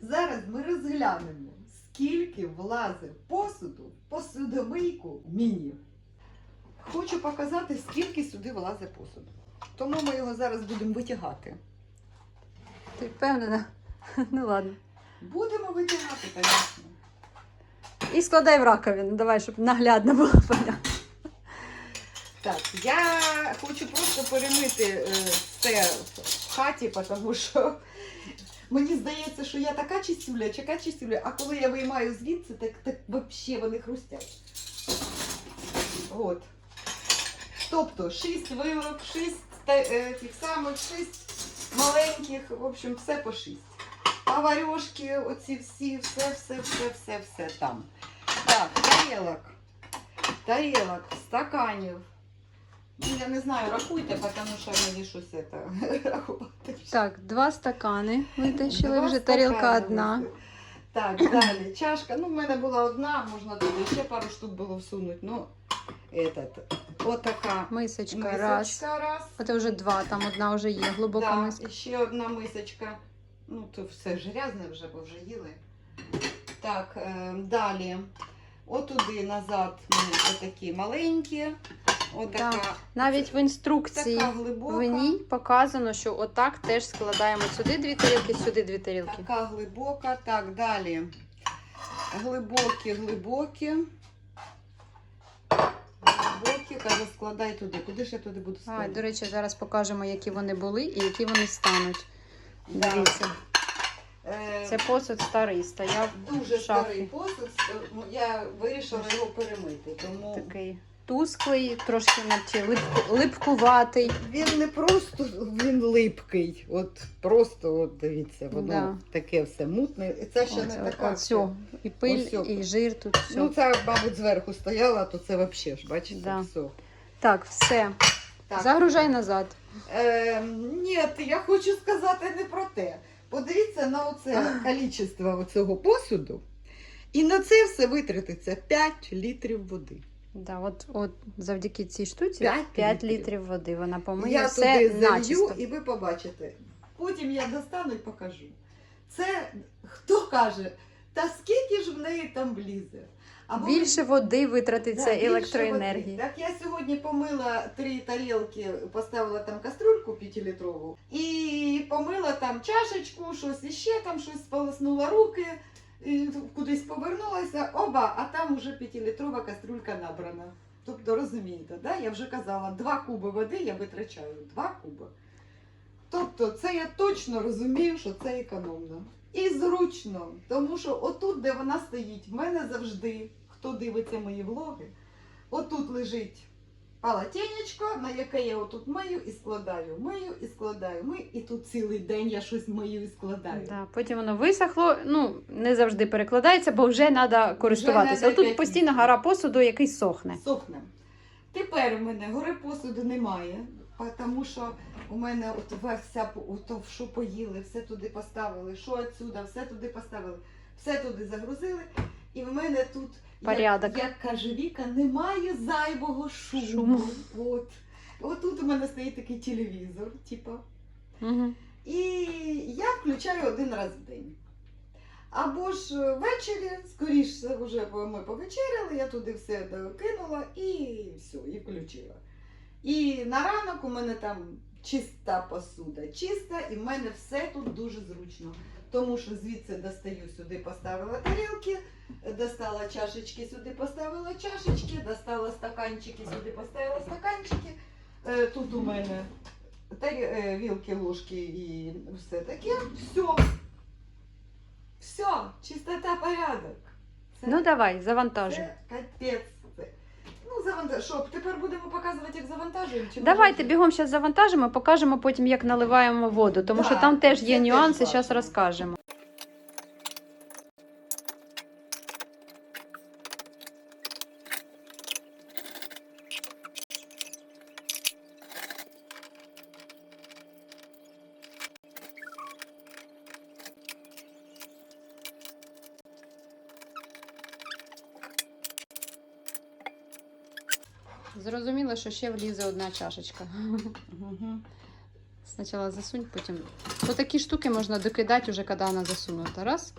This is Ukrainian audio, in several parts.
Зараз ми розглянемо, скільки влазить посуду в посудомийку міні. Хочу показати, скільки сюди влазить посуду. Тому ми його зараз будемо витягати. Ти впевнена? Ну ладно. Будемо витягати, звісно. І складай в раковину, давай, щоб наглядно було понятно. Так, я хочу просто перемити е, все в хаті, тому що мені здається, що я така чистюля, така чистюля, а коли я виймаю звідси, так, так взагалі вони хрустять. От. Тобто 6 вилок, 6 е, тих самих, 6 маленьких, в общем, все по 6. Поварюшки, оці всі, все, все, все, все, все там. Так, тарілок, тарілок, стаканів. Ну, я не знаю, рахуйте, тому що мені щось це рахувати. Так, два стакани витащили, Два вже тарілка одна. Так, далі. Чашка. Ну, в мене була одна, можна туди ще пару штук було всунути. Ну, этот, отака Мисочка, мисочка раз. раз. Це вже два, там одна вже є, глибока Да, миска. і ще одна мисочка. Ну, то все ж грязне вже, бо вже їли. Так, е, далі. Отуди назад ми отакі маленькі. Отака, Да. Навіть в інструкції в ній показано, що отак теж складаємо сюди дві тарілки, сюди дві тарілки. Така глибока. Так, далі. Глибокі, глибокі. Глибокі, каже, складай туди. Куди ж я туди буду А, до речі, зараз покажемо, які вони були і які вони стануть. Да. Дивіться, Е, це посуд старий, стояв дуже в шафі. старий посуд. Ну, Я вирішила його перемити. Тому такий тусклий, трошки наче лип, липкуватий. він не просто він липкий. От просто от дивіться, воно Да. таке все мутне. І це ще Оце, не така. оцю. І пиль, Ось і жир тут все. Ну, це, мабуть, зверху стояла, то це взагалі ж, бачите, Да. все. Так, все. Так. Загружай назад. Е, ні, я хочу сказати не про те. Подивіться на оце кількість цього посуду. І на це все витратиться 5 літрів води. Да, от, от завдяки цій штуці П'ять 5 літрів. літрів води. Вона помиє я все туди залью начисто. і ви побачите. Потім я достану і покажу. Це хто каже, та скільки ж в неї там влізе? Або Більше води витратиться Да, більше електроенергії. води. Так я сьогодні помила три тарілки, поставила там кастрюльку 5-літрову і помила там чашечку, щось іще, там щось сполоснула руки, кудись повернулася, оба, а там уже 5-літрова кастрюлька набрана. Тобто розумієте, да? я вже казала, 2 куби води я витрачаю. 2 куби. Тобто це я точно розумію, що це економно. І зручно, тому що отут, де вона стоїть, в мене завжди, хто дивиться мої влоги, отут лежить полотенечко, на яке я отут мию і складаю, мию і складаю, мию, і тут цілий день я щось мию і складаю. Да, потім воно висохло, ну не завжди перекладається, бо вже треба користуватися. надо А тут постійно гора посуду, який сохне. Сохне. Тепер у мене гори посуду немає, тому що у мене от вся ото, що поїли, все туди поставили, що отсюда, все туди поставили, все туди загрузили. І в мене тут, Порядок. як, як каже Віка, немає зайвого шуму. Шуму. От. От тут у мене стоїть такий телевізор, типа. Угу. І я включаю один раз в день. Або ж ввечері, скоріше вже ми повечеряли, я туди все докинула і все, і включила. І на ранок у мене там чиста посуда, чиста, і в мене все тут дуже зручно. Тому що звідси достаю сюди, поставила тарілки, достала чашечки, сюди поставила чашечки, достала стаканчики, сюди поставила стаканчики. Е, Тут у мене тарі- е, вілки, ложки і все таке. Все. Все, чистота, порядок. Це, Ну давай, завантажуй. це капець. Ну. Що, тепер будемо показувати, як завантажуємо? Чи Давайте бігом зараз завантажимо, покажемо потім, як наливаємо воду, тому Да, що там теж це є теж нюанси, зараз розкажемо. Що ще влізе одна чашечка. Спочатку засунь, потім. Ось такі штуки можна докидати вже, коли вона засунута. Раз.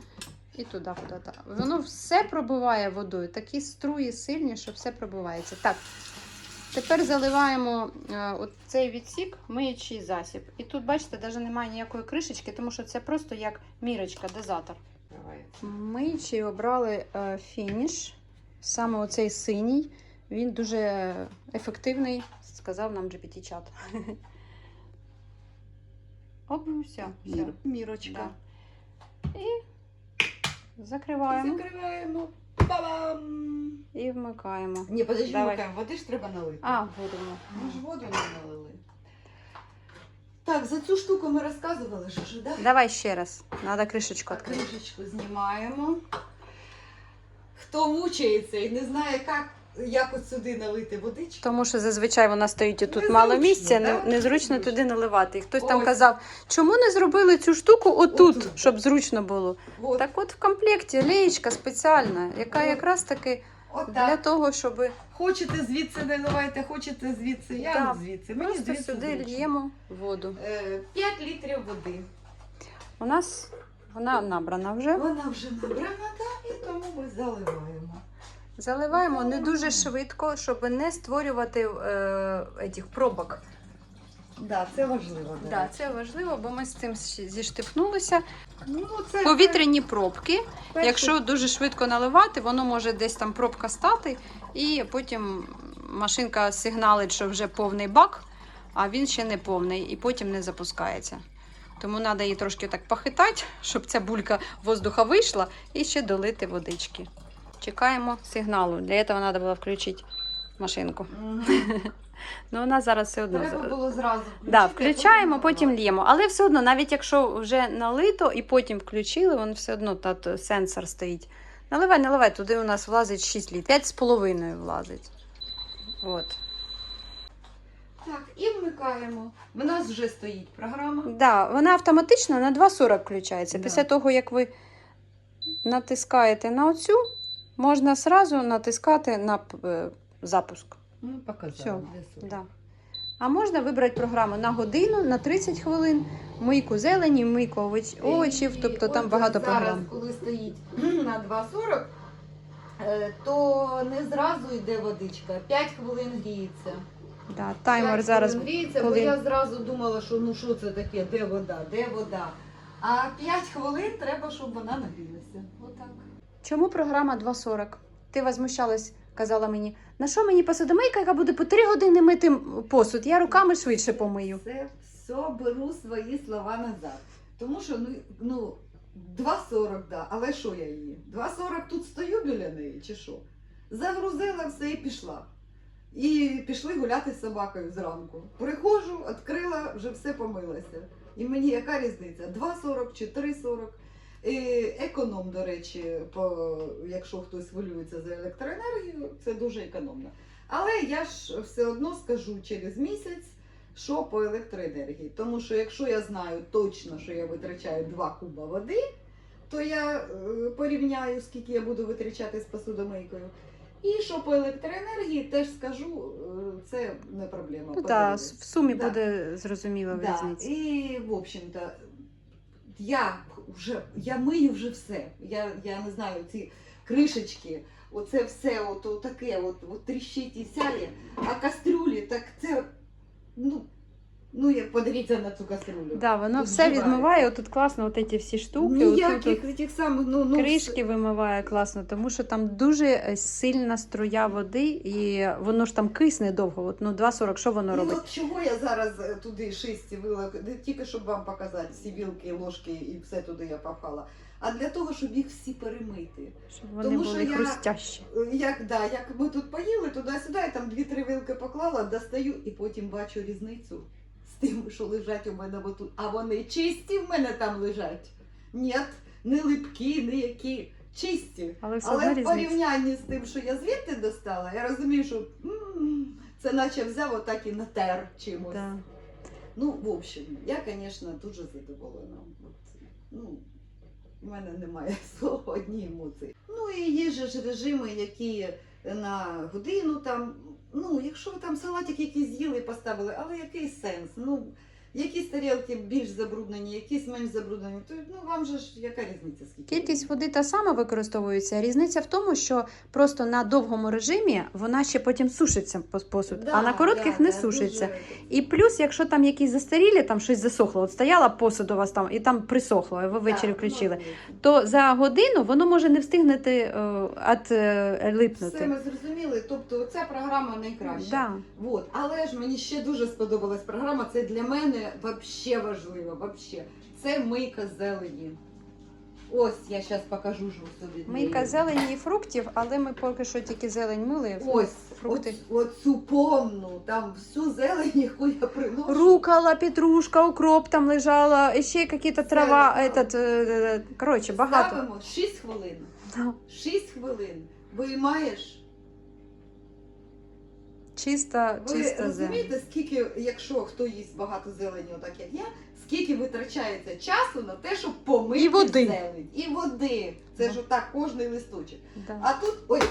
І туди куди-то. Воно все пробиває водою. Такі струї сильні, що все пробивається. Так. Тепер заливаємо е, цей відсік, миючий засіб. І тут, бачите, навіть немає ніякої кришечки, тому що це просто як мірочка, дозатор. Миючий обрали е, фініш. Саме оцей синій. Він дуже ефективний, сказав нам GPT-чат. Оп, все, все. Мір, мірочка. Закриваємо Закриваємо. Ба-бам! і вмикаємо. Ні, подожди, Давай. Микаємо, води ж треба налити. А, будемо. Ми ж воду не налили. Так, за цю штуку ми розказували, що ж, да? Давай ще раз. Треба кришечку відкрити. кришечку знімаємо. Хто мучається і не знає, як, як от сюди налити водичку. Тому що зазвичай вона стоїть тут Незручно, мало місця, да? не, незручно Незручно. туди наливати. І хтось там Ось. казав, чому не зробили цю штуку отут, Отут. щоб зручно було. От, Так от в комплекті леєчка спеціальна, яка От. якраз таки от для так. того, щоб Хочете звідси наливайте, хочете звідси, я Да. звідси. Мені просто звідси сюди зручно. льємо воду. Е, 5 літрів води. У нас вона набрана вже. Вона вже набрана, так, і тому ми заливаємо. Заливаємо не дуже швидко, щоб не створювати е, етих пробок. Да, це важливо. Да, це важливо, бо ми з цим ще зіштовхнулися. Ну, це Повітряні пробки. перше- Якщо дуже швидко наливати, воно може десь там пробка стати, і потім машинка сигналить, що вже повний бак, а він ще не повний, і потім не запускається. Тому треба її трошки так похитати, щоб ця булька воздуха вийшла, і ще долити водички. Чекаємо сигналу. Для цього треба було включити машинку. Ну, вона зараз все одно. Треба було зразу включити. Да, включаємо, потім л'ємо. Але все одно, навіть якщо вже налито і потім включили, він все одно тут сенсор стоїть. Наливай, наливай, туди у нас влазить 6 літрів. 5,5 влазить. От. Так, і вмикаємо. У нас вже стоїть програма. Да, вона автоматично на 2,40 включається. Да. Після того, як ви натискаєте на оцю, можна сразу натискати на е, запуск. Ну, показала. Всё. Да. А можна вибрати програму на годину, на 30 хвилин, мийку зелені, мийку овоч- овочів, тобто там багато зараз, програм. коли стоїть на 2,40, е, то не зразу йде водичка, 5 хвилин гріється. Да, таймер зараз. гріється, коли- бо я зразу думала, що ну що це таке, де вода, де вода. А 5 хвилин треба, щоб вона нагрілася. Чому програма 2.40? Ти возмущалась, казала мені, на що мені посудомийка, яка буде по 3 години мити посуд? Я руками швидше помию. Це все беру свої слова назад. Тому що ну, ну 2,40, да. Але що я її? 2,40 тут стою біля неї, чи що? Загрузила все і пішла. І пішли гуляти з собакою зранку. Приходжу, відкрила, вже все помилася. І мені яка різниця? 2,40 чи 3,40? І економ, до речі, по, якщо хтось хвилюється за електроенергію, це дуже економно. Але я ж все одно скажу через місяць, що по електроенергії. Тому що якщо я знаю точно, що я витрачаю 2 куба води, то я е, порівняю, скільки я буду витрачати з посудомийкою. І що по електроенергії, теж скажу, е, це не проблема. Ну так, в сумі Да. буде зрозуміло Да. різниця. І, в общем-то, я вже я мию вже все. Я, я не знаю, ці кришечки, оце все, от, таке, от, от тріщить і сяє. А кастрюлі, так це, ну, ну як подивіться на цю кастрюлю. Да, воно Тут все вживається. відмиває. Отут класно, от ці всі штуки. Ніяких от тих самих, ну, ну, кришки вимиває класно, тому що там дуже е, сильна струя води, і воно ж там кисне довго. От, ну 2,40, що воно І робить? от чого я зараз е, туди шисті вила, тільки щоб вам показати всі вілки, ложки і все туди я попхала, а для того, щоб їх всі перемити. Щоб вони тому що були я- хрустящі. Як, да, як ми тут поїли туди-сюди, я там дві-три вилки поклала, достаю і потім бачу різницю з тим, що лежать у мене отут. А вони чисті в мене там лежать. Ні, не липкі, не які. Чисті. Але Але в порівнянні з тим, що я звідти достала, я розумію, що м, це наче взяв отак і натер чимось. Да. Ну, в общем, я, звісно, дуже задоволена. От, ну, в мене немає слова, одні емоції. Ну і є ж режими, які на годину там. Ну, якщо ви там салатик якийсь з'їли і поставили, але який сенс? Ну, Якісь тарілки більш забруднені, якісь менш забруднені. То ну вам же ж яка різниця скільки? Кількість води та сама використовується. Різниця в тому, що просто на довгому режимі вона ще потім сушиться пос- посуд, Да, а на коротких да, не да, сушиться. дуже- І плюс, якщо там якісь застарілі, там щось засохло, от стояла посуд у вас там і там присохло, і ви ввечері Да, включили, то за годину воно може не встигнути е, от, е, липнути. Все ми зрозуміли. Тобто ця програма найкраща. Да. Вот. Але ж мені ще дуже сподобалась програма. Це для мене вообще важливо. Вообще. Це мийка зелені. Ось я зараз покажу ж собі. Мийка зелені і фруктів, але ми поки що тільки зелень мили. Ось, фрукти. Оцю повну, там всю зелень, яку я приношу. Рукола, петрушка, укроп там лежала, ще якісь трава, этот, е, коротше, багато. Ставимо 6 хвилин. Да. 6 хвилин. Виймаєш. Чиста, Ви чиста земля. розумієте, скільки, якщо хто їсть багато зелені, отак як я, скільки витрачається часу на те, щоб помити І води. зелень. І води. Це Да. ж отак кожний листочок. Да. А тут, ой,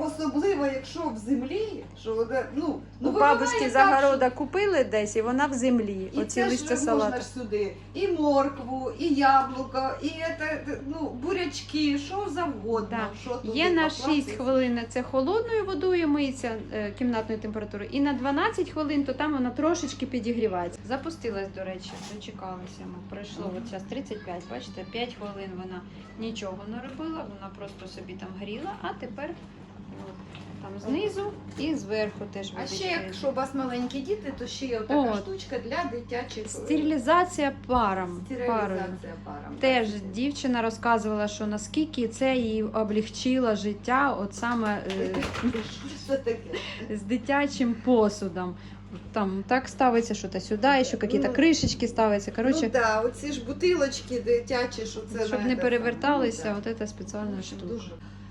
особливо, якщо в землі, що ну, ну У вибиває бабушки так, загорода купили десь, і вона в землі. І Оці це ж можна ж сюди і моркву, і яблуко, і це, ну, бурячки, що завгодно. Так. Що туди Є на покласти. 6 хвилин це холодною водою миється е, кімнатної температури, і на 12 хвилин то там вона трошечки підігрівається. Запустилась, до речі, дочекалися. Ми пройшло от час 35, бачите, 5 хвилин вона нічого не робила, вона просто собі там гріла, а тепер там знизу і зверху теж А ще якщо у вас маленькі діти, то ще є така От. штучка для дитячих Стерилізація паром. парою. стерилізація паром. Теж дівчина розказувала, що наскільки це їй облегчило життя, от саме е, Що це таке? з дитячим посудом. Там так ставиться, що то сюди, і що якісь Ну, кришечки ставиться. Коротше, ну так, оці ж бутилочки дитячі, що це щоб не переверталися. Ну, от це спеціальна штука. дуже.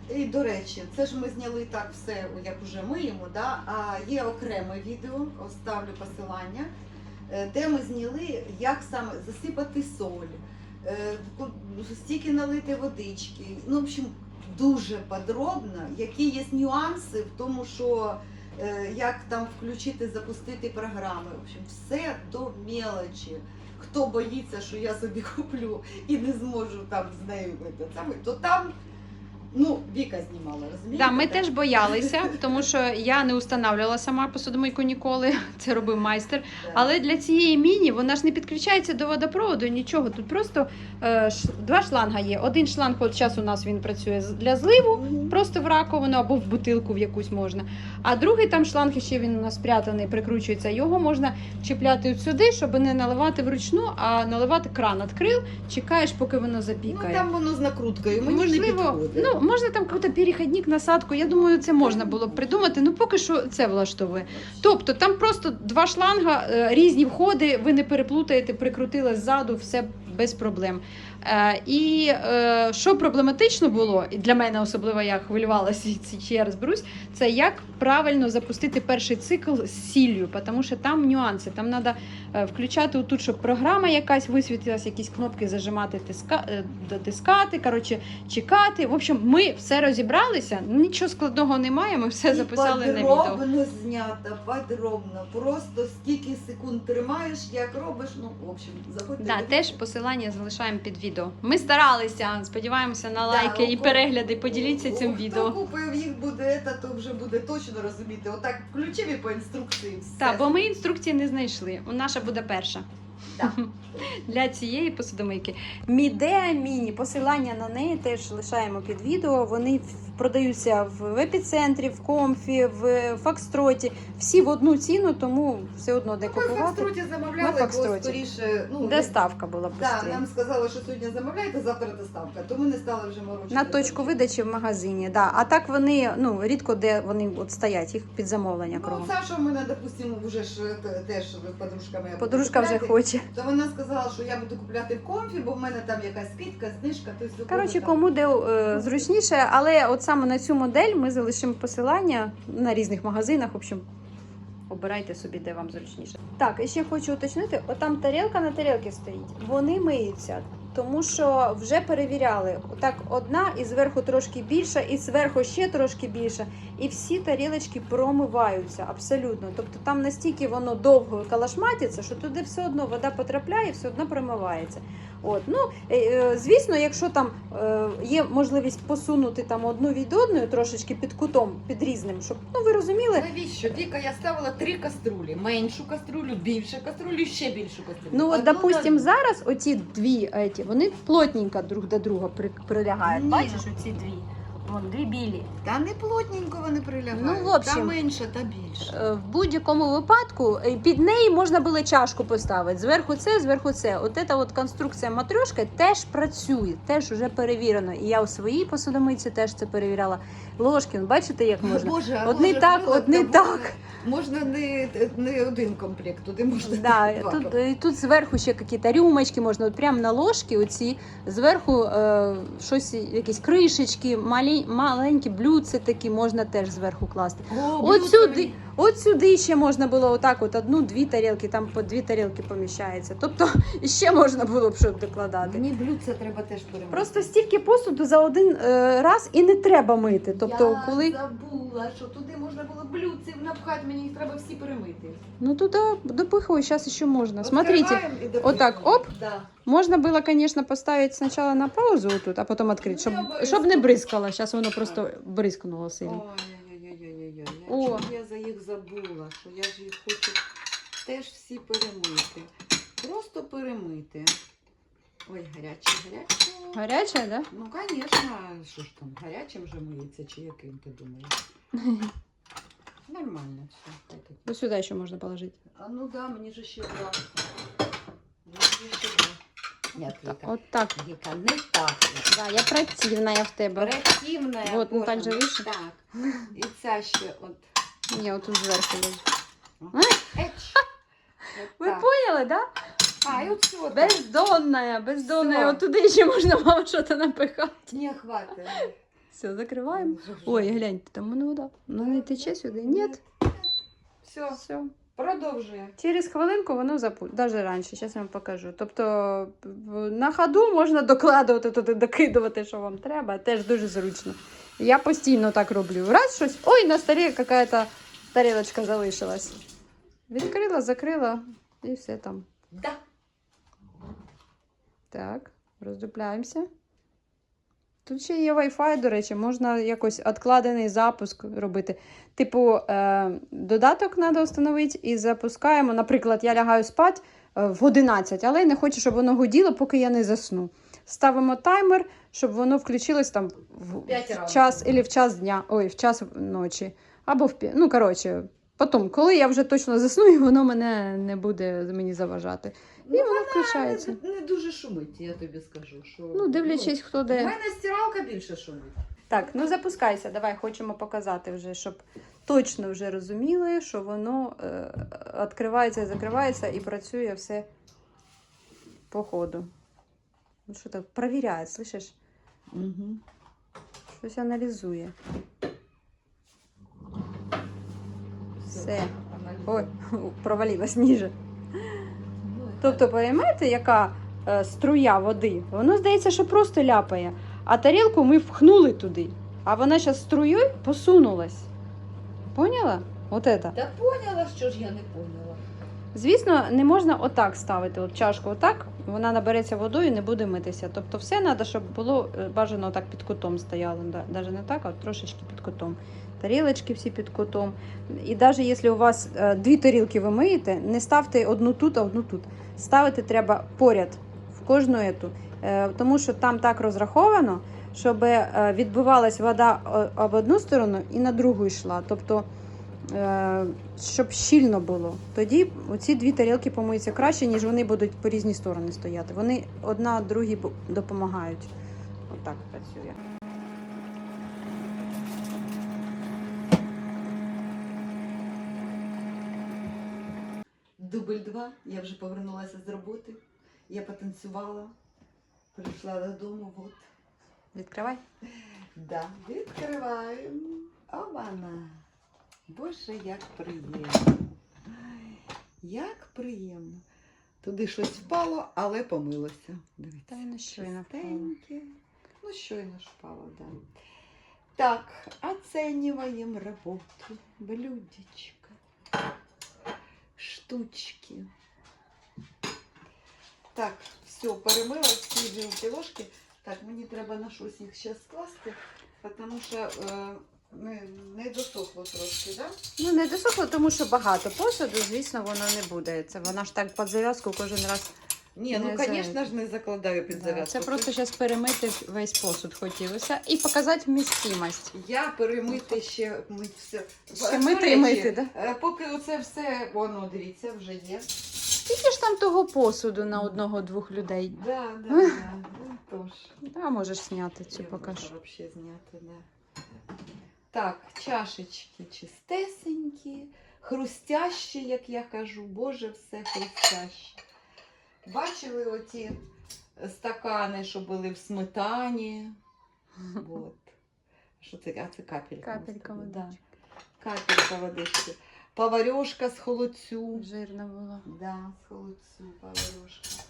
І до речі, це ж ми зняли так все, як уже миємо, да? а є окреме відео, оставлю посилання, е, де ми зняли, як саме засипати соль, е, стільки налити водички. Ну, в общем, дуже подробно, які є нюанси в тому, що е, як там включити, запустити програми. В общем, все до мелочі. Хто боїться, що я собі куплю і не зможу там з нею то там ну, Віка знімала, розумієте? Да, ми теж боялися, тому що я не устанавливала сама посудомийку ніколи. Це робив майстер. Але для цієї міні вона ж не підключається до водопроводу, нічого. Тут просто е, ш- два шланга є. Один шланг, от зараз у нас він працює з- для зливу, Мгм. просто в раковину або в бутилку в якусь можна. А другий там шланг ще він у нас спрятаний, прикручується. Його можна чіпляти от сюди, щоб не наливати вручну, а наливати кран відкрив, чекаєш, поки воно Ну там воно з накруткою, мені не підходить. ну можна там якийсь перехідник, насадку. Я думаю, це можна було б придумати. Ну поки що це влаштовує. Тобто там просто два шланга, е, різні входи, ви не переплутаєте, прикрутили ззаду, все без проблем. Е, і е, що проблематично було, і для мене особливо я хвилювалася, ще раз берусь, це як правильно запустити перший цикл з сіллю, тому що там нюанси. Там треба включати тут, щоб програма якась висвітилась, якісь кнопки зажимати, тиска, е, дотискати, коротше, чекати. В общем, ми все розібралися, нічого складного немає, ми все І записали на відео. подробно знято, подробно. Просто скільки секунд тримаєш, як робиш, ну, в общем, заходьте. Да, теж посилання залишаємо під відео. Ми старалися, сподіваємося на лайки і перегляди. Поділіться цим Хто відео. купив їх буде, та то вже буде точно розуміти. Отак включив і по інструкції. Все. Так, бо ми інструкції не знайшли. У наша буде перша. Так. Для цієї посудомийки. Мідеа Міні, посилання на неї теж лишаємо під відео. Вони продаються в епіцентрі, в комфі, в фокстроті. Всі в одну ціну, тому все одно де Ми в купувати. Ми в замовляли, бо Фокстроті. скоріше, ну, Доставка була Да, нам сказали, що сьогодні замовляєте, завтра доставка. То ми не стали вже морочити. На точку видачі в магазині, да. А так вони ну рідко де вони от стоять, їх під замовлення Ну, кругом. Саша в мене, допустимо, вже ж е, те- теж подружками. я Подружка вже купляти. хоче. То вона сказала, що я буду купляти в комфі, бо в мене там якась скидка, знижка, то есть Коротше, кому де е, зручніше, але от саме на цю модель ми залишимо посилання на різних магазинах. В общем, обирайте собі, де вам зручніше. Так, і ще хочу уточнити: отам тарілка на тарілці стоїть. Вони миються тому що вже перевіряли. Так, одна і зверху трошки більша, і зверху ще трошки більша. І всі тарілочки промиваються абсолютно. Тобто там настільки воно довго калашматиться, що туди все одно вода потрапляє, все одно промивається. От, ну, е, е, звісно, якщо там е, є можливість посунути там одну від одної трошечки під кутом, під різним, щоб ну ви розуміли. Навіщо? Віка, я ставила три каструлі. Меншу каструлю, більшу каструлю ще більшу каструлю. Ну, от, Одну зараз оці дві, еті, вони плотненько друг до друга при, прилягають. Бачиш, оці дві. Вон, дві білі. Та не плотненько вони прилягають. Ну, в общем. Та менша, та більша. Е, В будь-якому випадку е, під неї можна було чашку поставити. Зверху це, зверху це. От ця от конструкція матрешки теж працює, теж вже перевірено. І я у своїй посудомийці теж це перевіряла. Ложки, бачите, як можна? Боже, а Одне так, там так. Можна не, не один комплект, туди можна Да, два тут, і тут зверху ще якісь рюмочки можна, от прямо на ложки, оці зверху е, щось, якісь кришечки, малі, маленькі блюдці такі можна теж зверху класти. О, От блюдце сюди, мені. от сюди ще можна було отак, от одну-дві тарілки, там по дві тарілки поміщається. Тобто ще можна було б щоб докладати. Мені блюдце треба теж перемити. Просто стільки посуду за один е, раз і не треба мити. Тобто, я коли забула, що туди можна було блюдців напхати, мені їх треба всі перемити. ну туди допихуй, зараз ще можна. Смотрите, Відкриваємо і допихуємо. отак, оп. Да. Можно было, конечно, поставить сначала на паузу вот тут, а потом открыть, Ну, чтобы, обов'язково. чтоб не брызкало. Сейчас воно просто бризкнуло сильно. Ой-ой-ой-ой-ой. О. О. Я за їх забула, що я ж їх хочу теж всі перемити. Просто перемити. Ой, гаряче, гаряче. Горячая, да? Ну, звісно, що ж там, гарячим вже миється, чи яким ти думаєш? Нормально все. Хай так. Вот сюда еще можно положить. А ну да, мені же ще два. Мені ще два. Ні, Віка. Вот так. Віка, не так. Да, я противная в тебе. Противне. Вот, ну так же выше. Так. І ця ще от. Не, вот тут сверху. лежит. Еч. Ви поняли, да? А, і от сюди. Бездонная, бездонная. Всё. Вот туди ще можна вам щось напихати. Не хватить. Все, закриваємо. Ой, гляньте, там воно вода. Ну не тече сюди. Ні. Все, Все. продовжує. Через хвилинку воно запу... Даже раніше, зараз я вам покажу. Тобто на ходу можна докладувати туди, докидувати, що вам треба, теж дуже зручно. Я постійно так роблю. Раз щось, ой, на столі якась тарілочка залишилась. Відкрила, закрила і все там. Да. Так, роздупляємося. Тут ще є Wi-Fi, до речі, можна якось відкладений запуск робити. Типу, е, додаток треба встановити і запускаємо. Наприклад, я лягаю спати е, в 11, але я не хочу, щоб воно гуділо, поки я не засну. Ставимо таймер, щоб воно включилось там в, в час або в час дня, ой, в час ночі. Або в ну, коротше, потім, коли я вже точно засну, і воно мене не буде мені заважати. І воно включається. Не, не дуже шумить, я тобі скажу. Що, Ну, дивлячись, хто де. У мене стиралка більше шумить. Так, ну запускайся, давай хочемо показати вже, щоб точно вже розуміли, що воно е, відкривається і закривається і працює все по ходу. Ну що так, провіряє, слышиш? Угу. Щось аналізує. Все. Ой, провалилась ніже. Тобто, поймаєте, яка е, струя води? Воно здається, що просто ляпає. А тарілку ми впхнули туди. А вона зараз струєю посунулась. Поняла? От це. Та поняла, що ж я не поняла. Звісно, не можна отак ставити от чашку отак, вона набереться водою і не буде митися. Тобто все треба, щоб було е, бажано так під кутом стояло. Навіть не так, а трошечки під кутом. Тарілочки всі під кутом. І навіть якщо у вас е, дві тарілки ви миєте, не ставте одну тут, а одну тут. Ставити треба поряд в кожну ету. Е, Тому що там так розраховано, щоб відбивалась вода об одну сторону і на другу йшла. Тобто щоб щільно було. Тоді оці дві тарілки помиються краще, ніж вони будуть по різні сторони стояти. Вони одна другій допомагають. Отак працює. Дубль два. Я вже повернулася з роботи. Я потанцювала. Прийшла додому. Вот. Відкривай. Да, відкриваємо. Ована. Боже, як приємно. Ай, Як приємно. Туди щось впало, але помилося. Дивіться. Та щойно впало. Ну, щойно ж впало, да. Так, оцениваем работу. Блюдечко. Штучки. Так, все, перемила всі вилки ложки. Так, мені треба на щось їх ще скласти, тому що е, не, не досохло трошки, так? Да? Ну, не досохло, тому що багато посуду, звісно, воно не буде. Це вона ж так під зав'язку кожен раз. Ні, ну, Не за- звісно ж, не закладаю під Да, зав'язку. Це просто зараз перемити весь посуд хотілося і показати вмістимость. Я перемити ще мить все. Ще мити і мити, да? е, Поки оце все, воно, дивіться, вже є. Скільки ж там того посуду на одного-двох людей? Да, да, да. Ну, тож. Да, можеш зняти цю покажу. можу вообще зняти, да. Так, чашечки чистесенькі, хрустящі, як я кажу, боже, все хрустяще. Бачили оті стакани, що були в сметані? От. Що це? А це капелька. Капелька водички. Да. Капелька водички. Поварьошка з холодцю. Жирна була. Да, з холодцю поварьошка.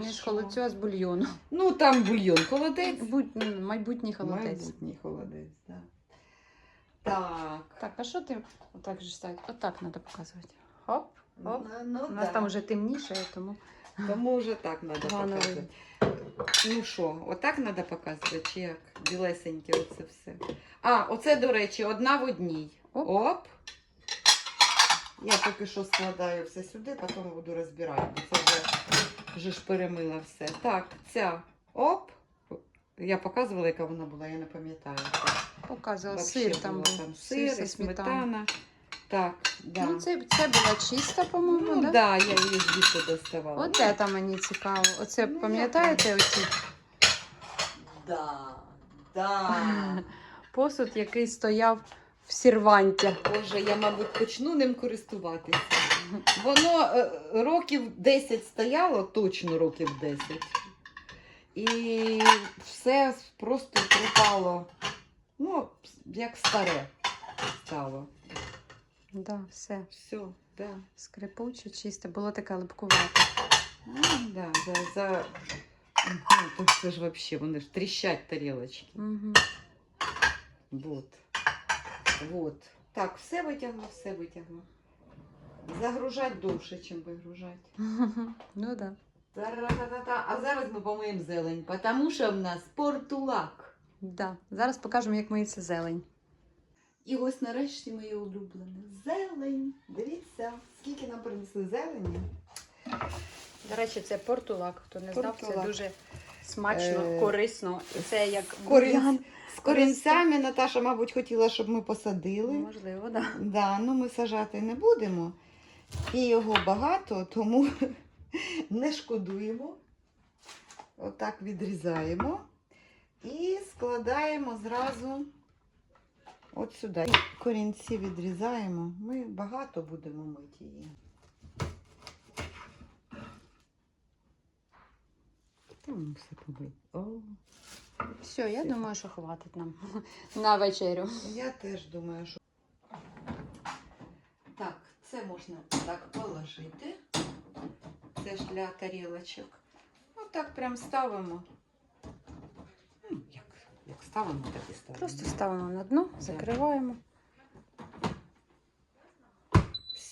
Не з холодцю, а з бульйону. Ну, там бульйон холодець. Будь, майбутній холодець. Майбутній холодець, да. Так. Так, а що ти отак же ставити? Отак треба показувати. Хоп. Оп. Ну, ну, У нас да. там вже темніше, тому Тому вже так треба Гановий. показувати. Ну що, отак треба показувати, чи як? Білесеньке оце все. А, оце, до речі, одна в одній. Оп. Оп. Я поки що складаю все сюди, потім буду розбирати. бо Це вже, вже ж перемила все. Так, ця. Оп. Я показувала, яка вона була, я не пам'ятаю. показувала Вообще сир там був. там сир сир, і сметана. сметана. Так, да. Ну, це, це була чиста, по-моєму, Ну, да? да, я її звідси доставала. Оце там мені цікаво. Оце Ну, пам'ятаєте оці Да, да. посуд, який стояв в серванті. Боже, я, мабуть, почну ним користуватися. Воно е, років 10 стояло, точно років 10. І все просто пропало. Ну, як старе стало. Да, все. Все, да. Скрипуче, чисте, було таке липкувате. Ну, да, за, за... Ну, це ж вообще, вони ж тріщать тарілочки. Угу. Вот. Вот. Так, все витягло, все витягло. Загружать довше, ніж вигружати. Ну да. Та-ра-та-та-та. А зараз ми помиємо зелень, тому що в нас портулак. да. Зараз покажемо, як миється зелень. І ось нарешті моє улюблене. Зелень. Дивіться, скільки нам принесли зелені. До речі, це портулак. Хто не знав, це Портулак. дуже смачно, Е, корисно. І це як корінь- З корінцями Наташа, мабуть, хотіла, щоб ми посадили. Можливо, да. Да, ну ми сажати не будемо. І його багато, тому не шкодуємо. Отак відрізаємо і складаємо зразу от сюди. Корінці відрізаємо. Ми багато будемо мити її. Все побить. О, Все, я Все. думаю, що хватить нам на вечерю. я теж думаю, що. Так, це можна так положити. Це ж для тарілочок. Отак прям ставимо. Ну, як, як ставимо, так і ставимо. Просто ставимо на дно, закриваємо.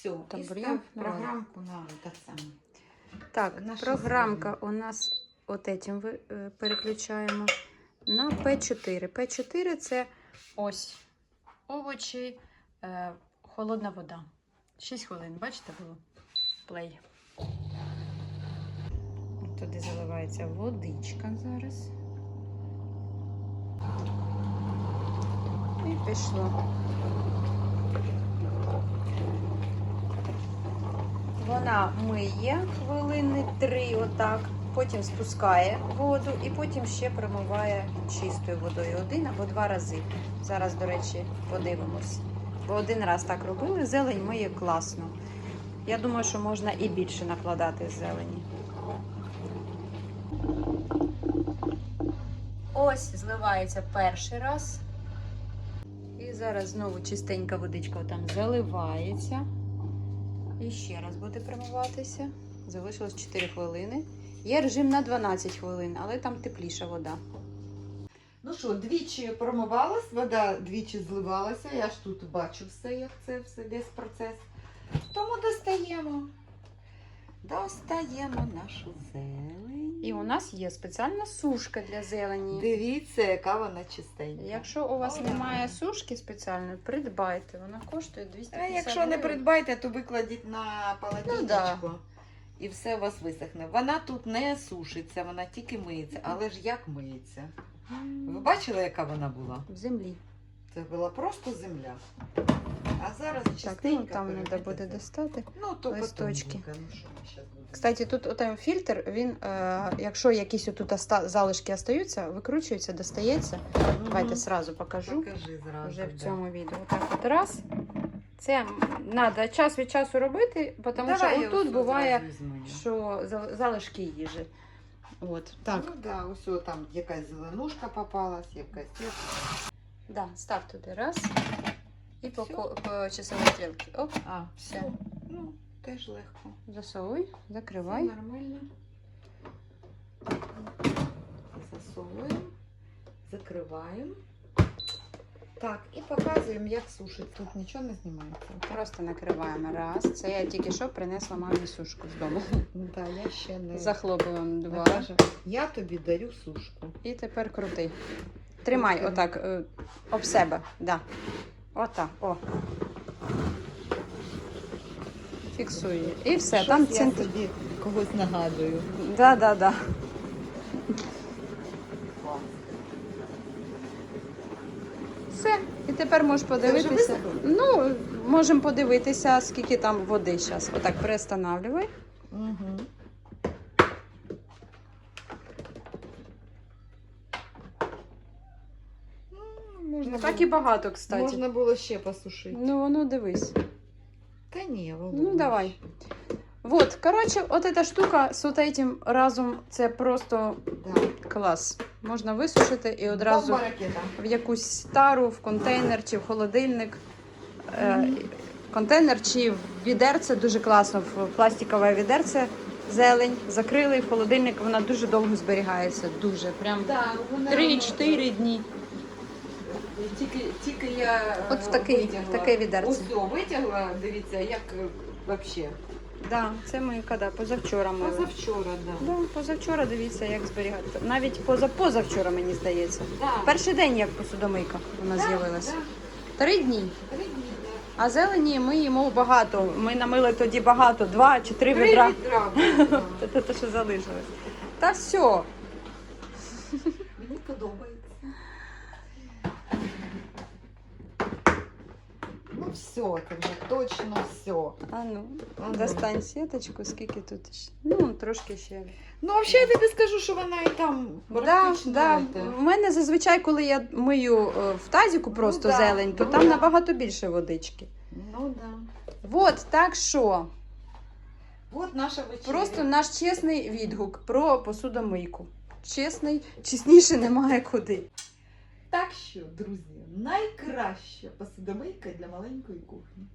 все. Там і став програмку на так само. Так, Наша програмка у нас от этим е, переключаємо на P4. P4 це ось овочі, е, холодна вода. 6 хвилин, бачите, було? Плей. Туди заливається водичка зараз. І пішло. Вона миє хвилини три, отак, потім спускає воду і потім ще промиває чистою водою один або два рази. Зараз, до речі, подивимось. Бо один раз так робили, зелень миє класно. Я думаю, що можна і більше накладати зелені. Ось зливається перший раз. І зараз знову чистенька водичка там заливається. І ще раз буде промиватися. Залишилось 4 хвилини. Є режим на 12 хвилин, але там тепліша вода. Ну що, двічі промивалась, вода двічі зливалася. Я ж тут бачу все, як це все весь процес. Тому достаємо. Достаємо нашу зелень. І у нас є спеціальна сушка для зелені. Дивіться, яка вона чистенька. Якщо у вас О, немає сушки спеціальної, придбайте. Вона коштує 250 А якщо не придбайте, то викладіть на полотенечко. Ну, да. І все у вас висохне. Вона тут не сушиться, вона тільки миється. Але ж як миється? Ви бачили, яка вона була? В землі. Це була просто земля. А зараз Так, ну там треба буде достати. Ну, то листочки. потім, ну, що ми будемо. Кстати, тут отам фільтр, він, е, якщо якісь отут оста- залишки остаються, викручується, достається. Давайте сразу покажу. Покажи зразу. Вже в да. цьому відео. Так, от раз. Це треба час від часу робити, тому Давай що я отут ось буває, зразу візьму що зал- залишки їжі. От, так. Ну да, ось там якась зеленушка попалась, якась. Да, став туди раз. І по, ко- по часовій стрілці. Оп, А, все. все. Ну, теж легко. Засовуй, Все закривай. нормально. Засовуємо, закриваємо. Так, і показуємо, як сушить. Тут нічого не знімається. Просто накриваємо раз. Це я тільки що принесла мамі сушку з дому. Ну да, я ще не Захлопуємо два. Наташа, я тобі дарю сушку. І тепер крути. Тримай Крути. отак е, об себе. Да. Отак. О. Фіксує. І все. Щось там я цент... собі когось нагадую. Да, да, да. Все. І тепер можеш подивитися. Ну, можемо подивитися, скільки там води зараз. Отак перестанавлюй. Угу. Можна, так було, і багато, кстати. можна було ще посушити. Ну, воно дивись. Та ні, Ну, давай. Вот, коротше, от эта штука з от этим разом, це просто Да. клас. Можна висушити і одразу в якусь тару, в контейнер чи в холодильник. Е, контейнер чи в відерце дуже класно, в пластикове відерце. Зелень закрили в холодильник, вона дуже довго зберігається. Дуже. Прям 3-4 дні. Тільки, тільки я От в е, такий- витягла. таке відерце. Ось витягла, дивіться, як е, вообще. Да, це ми коли позавчора ми. Позавчора, да. Да, позавчора дивіться, як зберігати. Навіть поза позавчора, мені здається. Да. Перший день, як посудомийка вона Да, з'явилася. да. Три дні. Три дні, да. А зелені ми їмо багато. Ми намили тоді багато, два чи три Три відра. відра. да. Це те, що залишилось. Та все. Мені подобається. Ну все, це вже точно все. А ну, А ну. достань сіточку, скільки тут ще. Ну, трошки ще. Ну, взагалі, я тобі скажу, що вона і там Да, практично. да. це. У мене зазвичай, коли я мию е, в тазіку просто Ну да, зелень, то ну там да. набагато більше водички. Ну да. Вот, так що. От наша вечеря. Просто наш чесний відгук про посудомийку. Чесний, чесніше немає куди. Так що, друзі, найкраща посудомийка для маленької кухні.